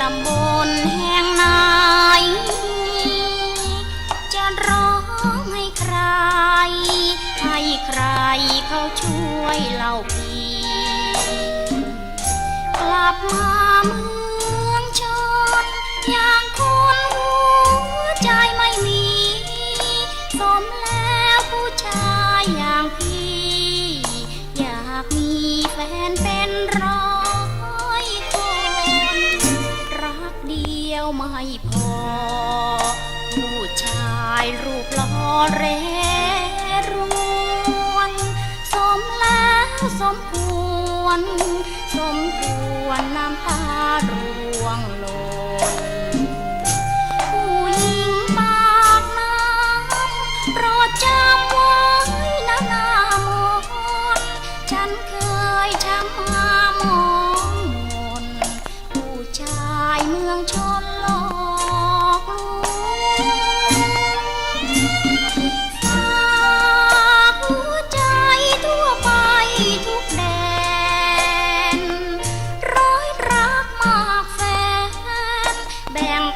ตำบลแห่งไหนจะร้องให้ใคร ให้ใครเขาช่วยเล่าพีกลับมาเมื่อ ยวไม่พอ ผู้ชายรูปหล่อเรรวน สมแล้วสมควร สมควรน้ำตาร่วงหล่น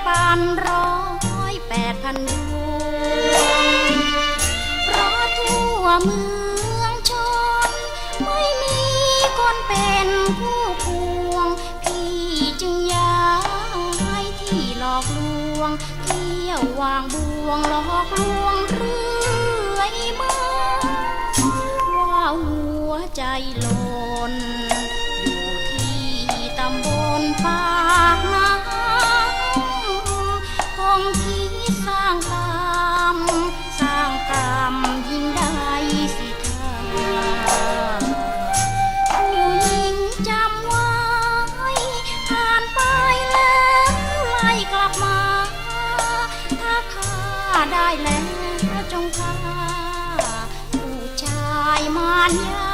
แบ่งปันร้อยแปดพันดวงเพราะทั่วเมืองชน ไม่มีคนเป็นผู้พวง พี่จึงย้ายที่หลอกลวง เที่ยววางบวงหลอกลวงเรื่อยมาว่าหัวใจหล่นอยู่ที่ตำบลปา ได้แล้วจงพาผู้ชายมารยา